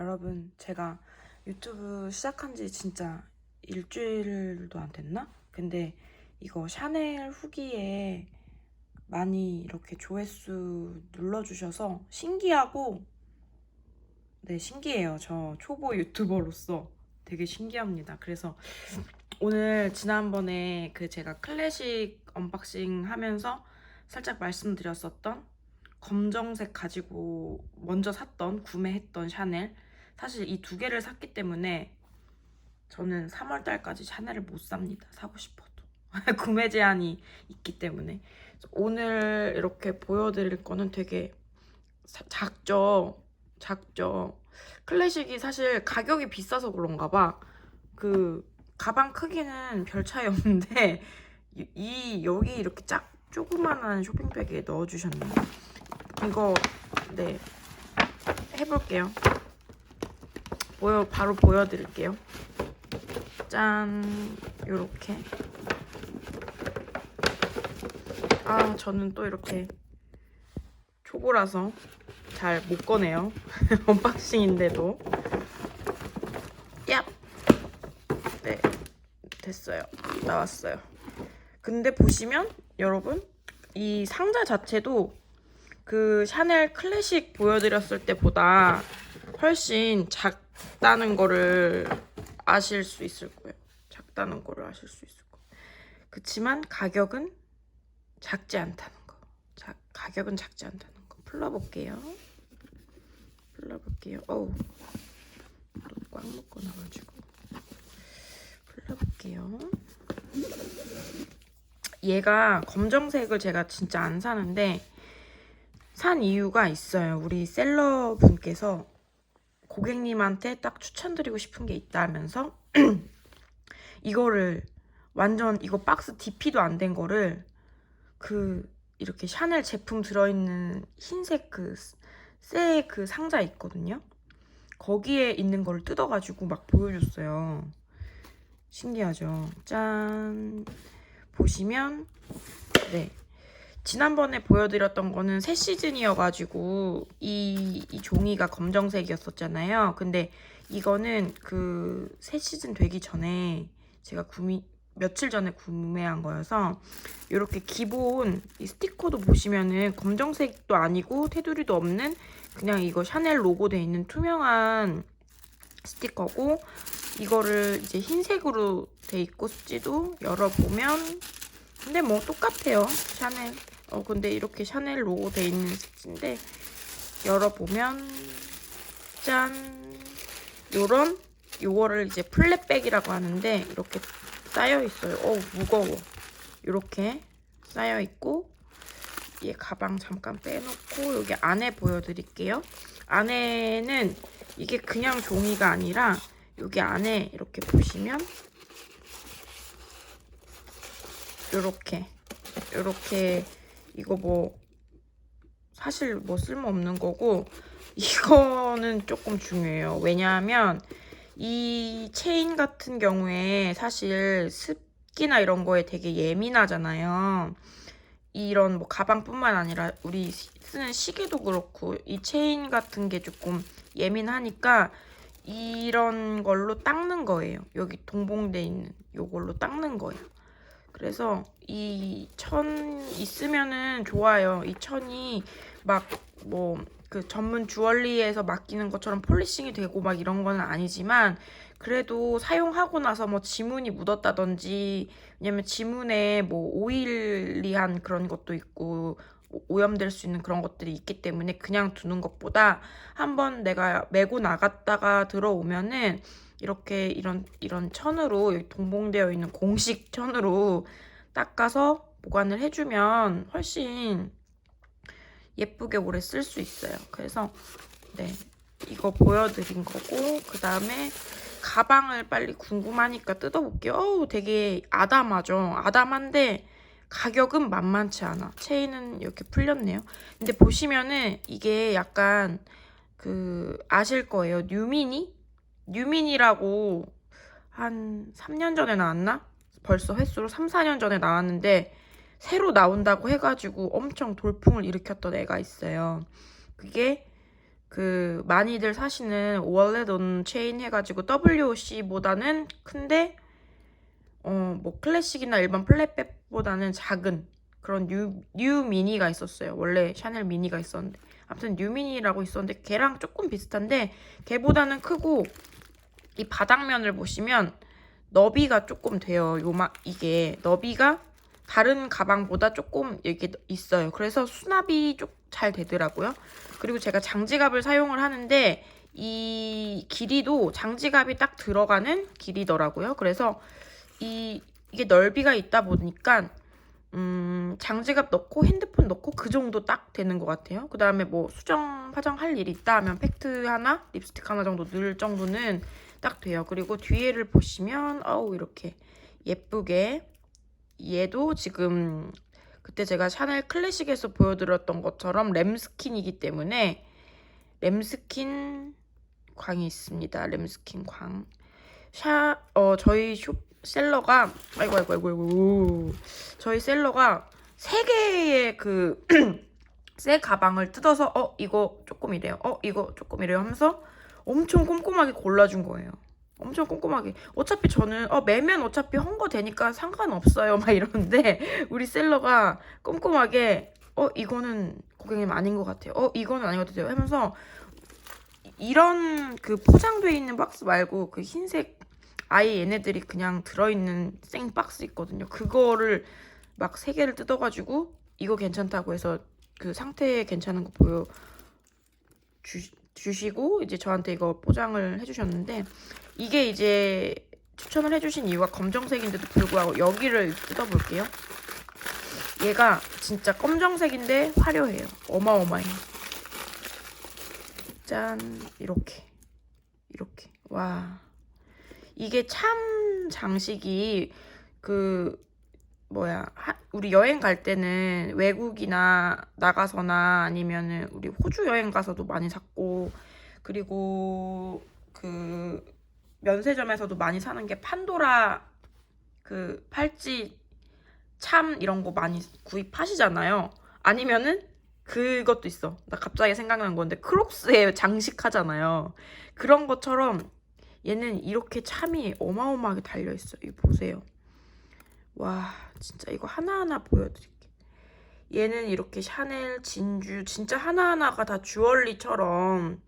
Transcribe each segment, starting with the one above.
여러분, 제가 유튜브 시작한 지 진짜 일주일도 안 됐나? 근데 이거 샤넬 후기에 많이 이렇게 조회수 눌러주셔서 신기하고, 네, 신기해요. 저 초보 유튜버로서 되게 신기합니다. 그래서 오늘 지난번에 그 제가 클래식 언박싱 하면서 살짝 말씀드렸었던 검정색 가지고 먼저 샀던 구매했던 샤넬 사실 이 두 개를 샀기 때문에 저는 3월 달까지 샤넬을 못 삽니다. 사고 싶어도 구매 제한이 있기 때문에 오늘 이렇게 보여드릴 거는 되게 사- 작죠. 작죠. 클래식이 사실 가격이 비싸서 그런가 봐. 그 가방 크기는 별 차이 없는데 이, 이 여기 이렇게 짝 조그만한 쇼핑백에 넣어주셨네요. 이거 네 해볼게요. 보여 바로 보여드릴게요. 짠 요렇게 아 저는 또 이렇게 초보라서 잘 못 꺼내요. 언박싱인데도 얍! 네 됐어요. 나왔어요. 근데 보시면 여러분 이 상자 자체도 그 샤넬 클래식 보여드렸을 때보다 훨씬 작 다는 거를 아실 수 있을 거예요. 작다는 거를 아실 수 있을 거예요. 그치만 가격은 작지 않다는 거. 자, 가격은 작지 않다는 거. 풀러볼게요. 풀러볼게요. 어우, 또꽉 묶어 놔가지고. 풀러볼게요. 얘가 검정색을 제가 진짜 안 사는데 산 이유가 있어요. 우리 셀러 분께서 고객님한테 딱 추천드리고 싶은 게 있다면서 이거를 완전 이거 박스 DP도 안 된 거를 그 이렇게 샤넬 제품 들어있는 흰색 그새 그 상자 있거든요. 거기에 있는 걸 뜯어가지고 막 보여줬어요. 신기하죠? 짠 보시면 네 지난번에 보여드렸던 거는 새 시즌이어가지고 이, 이 종이가 검정색이었었잖아요. 근데 이거는 그 새 시즌 되기 전에 제가 구미 며칠 전에 구매한 거여서 이렇게 기본 이 스티커도 보시면은 검정색도 아니고 테두리도 없는 그냥 이거 샤넬 로고 돼 있는 투명한 스티커고 이거를 이제 흰색으로 돼 있고 습지도 열어보면 근데 뭐 똑같아요. 샤넬. 어 근데 이렇게 샤넬 로고 돼 있는 습지인데 열어보면 짠. 요런 요거를 이제 플랫백이라고 하는데 이렇게 쌓여 있어요. 어 무거워. 이렇게 쌓여 있고 얘 가방 잠깐 빼놓고 여기 안에 보여드릴게요. 안에는 이게 그냥 종이가 아니라 여기 안에 이렇게 보시면 요렇게 요렇게 이거 뭐 사실 뭐 쓸모없는 거고 이거는 조금 중요해요. 왜냐하면 이 체인 같은 경우에 사실 습기나 이런 거에 되게 예민하잖아요. 이런 뭐 가방뿐만 아니라 우리 쓰는 시계도 그렇고 이 체인 같은 게 조금 예민하니까 이런 걸로 닦는 거예요. 여기 동봉돼 있는 요걸로 닦는 거예요. 그래서 이 천 있으면은 좋아요. 이 천이 막 뭐 그 전문 주얼리에서 맡기는 것처럼 폴리싱이 되고 막 이런 건 아니지만 그래도 사용하고 나서 뭐 지문이 묻었다든지 왜냐면 지문에 뭐 오일리한 그런 것도 있고 오염될 수 있는 그런 것들이 있기 때문에 그냥 두는 것보다 한번 내가 메고 나갔다가 들어오면은 이렇게 이런 이런 천으로 동봉되어 있는 공식 천으로 닦아서 보관을 해주면 훨씬 예쁘게 오래 쓸 수 있어요. 그래서 네 이거 보여드린 거고 그 다음에 가방을 빨리 궁금하니까 뜯어볼게요. 어우 되게 아담하죠. 아담한데 가격은 만만치 않아. 체인은 이렇게 풀렸네요. 근데 보시면은 이게 약간 그 아실 거예요. 뉴미니? 뉴민이라고 한 3년 전에 나왔나? 벌써 횟수로 3, 4년 전에 나왔는데 새로 나온다고 해가지고 엄청 돌풍을 일으켰던 애가 있어요. 그게 그 많이들 사시는 월렛 온 체인 해가지고 WC보다는 큰데 어 뭐 클래식이나 일반 플랫백보다는 작은 그런 뉴, 뉴 미니가 있었어요. 원래 샤넬 미니가 있었는데 아무튼 뉴 미니라고 있었는데 걔랑 조금 비슷한데 걔보다는 크고 이 바닥면을 보시면 너비가 조금 돼요. 요막 이게 너비가 다른 가방보다 조금 이렇게 있어요. 그래서 수납이 좀 잘 되더라고요. 그리고 제가 장지갑을 사용을 하는데 이 길이도 장지갑이 딱 들어가는 길이더라고요. 그래서 이 이게 넓이가 있다 보니까 음, 장지갑 넣고 핸드폰 넣고 그 정도 딱 되는 것 같아요. 그 다음에 뭐 수정 화장 할 일이 있다 하면 팩트 하나, 립스틱 하나 정도 넣을 정도는 딱 돼요. 그리고 뒤에를 보시면 어우 이렇게 예쁘게 얘도 지금 그때 제가 샤넬 클래식에서 보여드렸던 것처럼 램스킨이기 때문에 램스킨 광이 있습니다. 램스킨 광. 샤, 어, 저희 숍 셀러가 아이고 아이고 아이고 아이고 저희 셀러가 세 개의 그 새 가방을 뜯어서 어 이거 조금 이래요. 어 이거 조금 이래요 하면서 엄청 꼼꼼하게 골라준 거예요. 엄청 꼼꼼하게. 어차피 저는 어 매면 어차피 헝거 되니까 상관없어요 막 이러는데 우리 셀러가 꼼꼼하게 어 이거는 고객님 아닌 것 같아요. 어 이거는 아닌 것 같아요 하면서 이런 그 포장돼 있는 박스 말고 그 흰색 아예 얘네들이 그냥 들어있는 생 박스 있거든요. 그거를 막 세 개를 뜯어가지고 이거 괜찮다고 해서 그 상태 괜찮은 거 보여 주, 주시고 이제 저한테 이거 포장을 해주셨는데 이게 이제 추천을 해주신 이유가 검정색인데도 불구하고 여기를 뜯어볼게요. 얘가 진짜 검정색인데 화려해요. 어마어마해. 짠 이렇게 이렇게 와 이게 참 장식이 그 뭐야 하- 우리 여행 갈 때는 외국이나 나가서나 아니면은 우리 호주 여행 가서도 많이 샀고 그리고 그 면세점에서도 많이 사는 게 판도라 그 팔찌 참 이런 거 많이 구입하시잖아요. 아니면은 그것도 있어. 나 갑자기 생각난 건데 크록스에 장식하잖아요. 그런 것처럼 얘는 이렇게 참이 어마어마하게 달려 있어. 이거 보세요. 와, 진짜 이거 하나하나 보여드릴게. 얘는 이렇게 샤넬 진주 진짜 하나하나가 다 주얼리처럼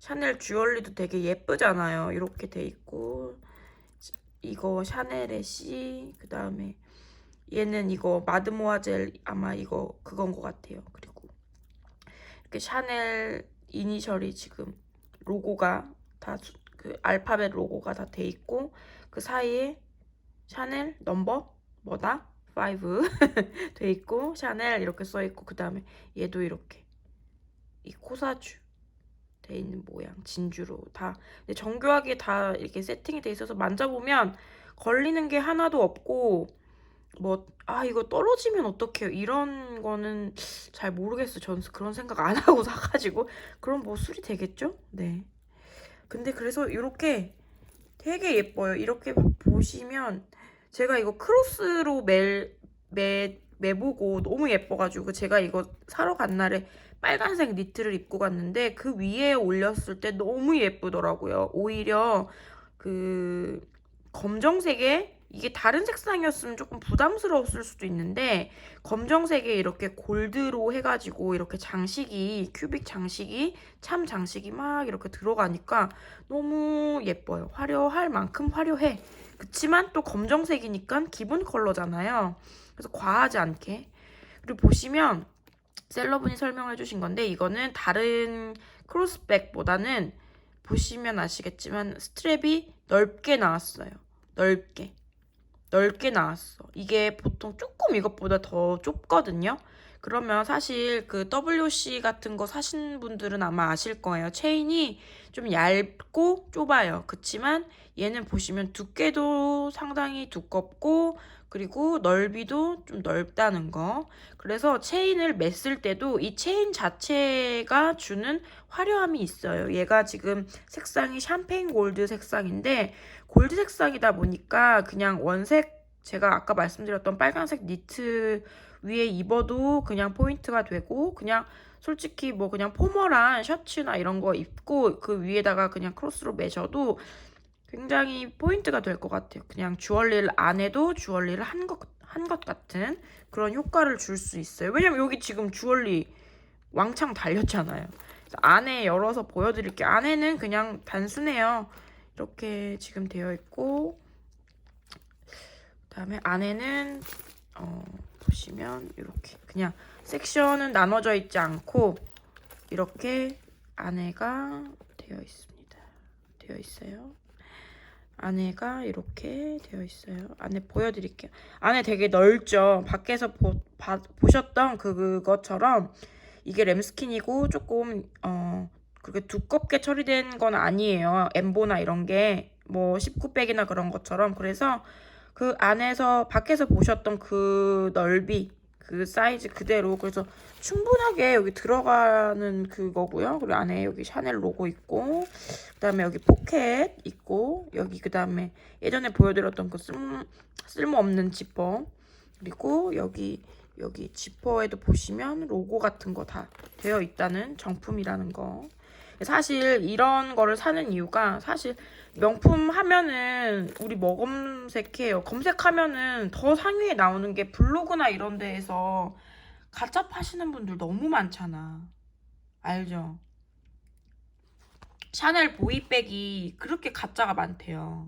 샤넬 주얼리도 되게 예쁘잖아요. 이렇게 돼 있고 이거 샤넬의 C 그 다음에 얘는 이거 마드모아젤 아마 이거 그건 것 같아요. 그리고 이렇게 샤넬 이니셜이 지금 로고가 다 그 알파벳 로고가 다 돼 있고 그 사이에 샤넬 넘버 뭐다? 5 돼 있고 샤넬 이렇게 써 있고 그 다음에 얘도 이렇게. 이 코사주 돼 있는 모양 진주로 다. 근데 정교하게 다 이렇게 세팅이 돼 있어서 만져보면 걸리는 게 하나도 없고 뭐 아 이거 떨어지면 어떡해요? 이런 거는 잘 모르겠어요 저는 그런 생각 안 하고 사가지고. 그럼 뭐 술이 되겠죠? 네. 근데 그래서 이렇게 되게 예뻐요. 이렇게 보시면 제가 이거 크로스로 매, 매, 매보고 너무 예뻐가지고 제가 이거 사러 간 날에 빨간색 니트를 입고 갔는데 그 위에 올렸을 때 너무 예쁘더라고요. 오히려 그 검정색에 이게 다른 색상이었으면 조금 부담스러웠을 수도 있는데 검정색에 이렇게 골드로 해가지고 이렇게 장식이 큐빅 장식이 참 장식이 막 이렇게 들어가니까 너무 예뻐요. 화려할 만큼 화려해. 그치만 또 검정색이니까 기본 컬러잖아요. 그래서 과하지 않게. 그리고 보시면 셀러분이 설명해 주신 건데 이거는 다른 크로스백보다는 보시면 아시겠지만 스트랩이 넓게 나왔어요. 넓게. 넓게 나왔어. 이게 보통 조금 이것보다 더 좁거든요. 그러면 사실 그 WC 같은 거 사신 분들은 아마 아실 거예요. 체인이 좀 얇고 좁아요. 그치만 얘는 보시면 두께도 상당히 두껍고 그리고 넓이도 좀 넓다는 거. 그래서 체인을 맸을 때도 이 체인 자체가 주는 화려함이 있어요. 얘가 지금 색상이 샴페인 골드 색상인데 골드 색상이다 보니까 그냥 원색 제가 아까 말씀드렸던 빨간색 니트 위에 입어도 그냥 포인트가 되고 그냥 솔직히 뭐 그냥 포멀한 셔츠나 이런 거 입고 그 위에다가 그냥 크로스로 매셔도 굉장히 포인트가 될 것 같아요. 그냥 주얼리를 안 해도 주얼리를 한 것, 한 것 같은 그런 효과를 줄 수 있어요. 왜냐면 여기 지금 주얼리 왕창 달렸잖아요. 안에 열어서 보여드릴게요. 안에는 그냥 단순해요. 이렇게 지금 되어 있고 그다음에 안에는 어, 보시면 이렇게 그냥 섹션은 나눠져 있지 않고 이렇게 안에가 되어 있습니다. 되어 있어요. 안에가 이렇게 되어 있어요. 안에 보여드릴게요. 안에 되게 넓죠. 밖에서 보, 봐- 보셨던 그것처럼 이게 램스킨이고 조금 어 그렇게 두껍게 처리된 건 아니에요. 엠보나 이런 게 뭐 19백이나 그런 것처럼 그래서 그 안에서 밖에서 보셨던 그 넓이 그 사이즈 그대로 그래서 충분하게 여기 들어가는 그거고요. 그리고 안에 여기 샤넬 로고 있고 그다음에 여기 포켓 있고 여기 그다음에 예전에 보여드렸던 그 쓸, 쓸모없는 지퍼 그리고 여기 여기 지퍼에도 보시면 로고 같은 거 다 되어 있다는 정품이라는 거. 사실 이런 거를 사는 이유가 사실 명품 하면은 우리 뭐 검색해요. 검색하면은 더 상위에 나오는 게 블로그나 이런 데에서 가짜 파시는 분들 너무 많잖아. 알죠? 샤넬 보이백이 그렇게 가짜가 많대요.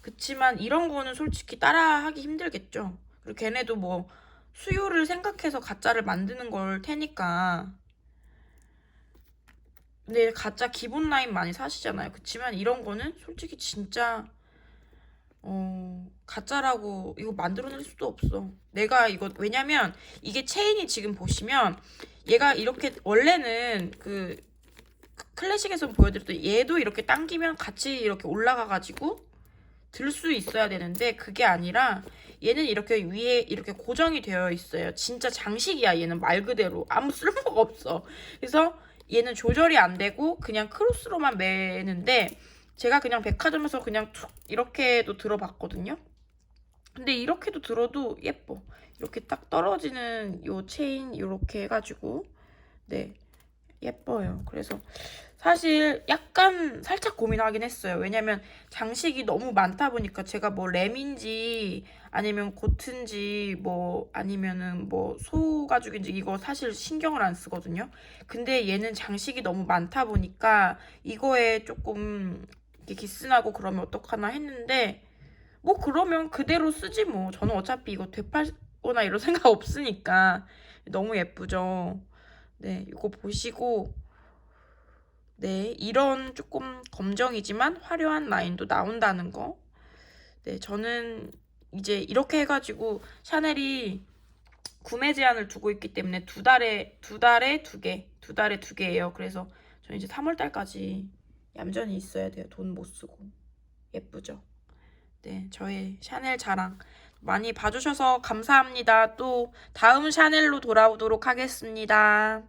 그치만 이런 거는 솔직히 따라하기 힘들겠죠. 그리고 걔네도 뭐 수요를 생각해서 가짜를 만드는 걸 테니까. 근데 가짜 기본 라인 많이 사시잖아요. 그치만 이런 거는 솔직히 진짜 어 가짜라고 이거 만들어낼 수도 없어. 내가 이거 왜냐면 이게 체인이 지금 보시면 얘가 이렇게 원래는 그 클래식에서 보여드렸던 얘도 이렇게 당기면 같이 이렇게 올라가가지고 들 수 있어야 되는데 그게 아니라 얘는 이렇게 위에 이렇게 고정이 되어 있어요. 진짜 장식이야. 얘는 말 그대로 아무 쓸모가 없어. 그래서 얘는 조절이 안 되고 그냥 크로스로만 매는데 제가 그냥 백화점에서 그냥 툭 이렇게도 들어봤거든요. 근데 이렇게도 들어도 예뻐. 이렇게 딱 떨어지는 요 체인 이렇게 해가지고 네 예뻐요. 그래서 사실 약간 살짝 고민하긴 했어요. 왜냐면 장식이 너무 많다 보니까 제가 뭐 램인지 아니면 고트인지 뭐 아니면은 뭐 소가죽인지 이거 사실 신경을 안 쓰거든요. 근데 얘는 장식이 너무 많다 보니까 이거에 조금 기스나고 그러면 어떡하나 했는데 뭐 그러면 그대로 쓰지 뭐. 저는 어차피 이거 되팔거나 이런 생각 없으니까 너무 예쁘죠. 네, 이거 보시고 네, 이런 조금 검정이지만 화려한 라인도 나온다는 거. 네, 저는 이제 이렇게 해가지고 샤넬이 구매 제한을 두고 있기 때문에 두 달에 두 달에 두 개, 두 달에 두 개예요. 그래서 저는 이제 3월 달까지 얌전히 있어야 돼요. 돈 못 쓰고 예쁘죠. 네, 저의 샤넬 자랑 많이 봐주셔서 감사합니다. 또 다음 샤넬로 돌아오도록 하겠습니다.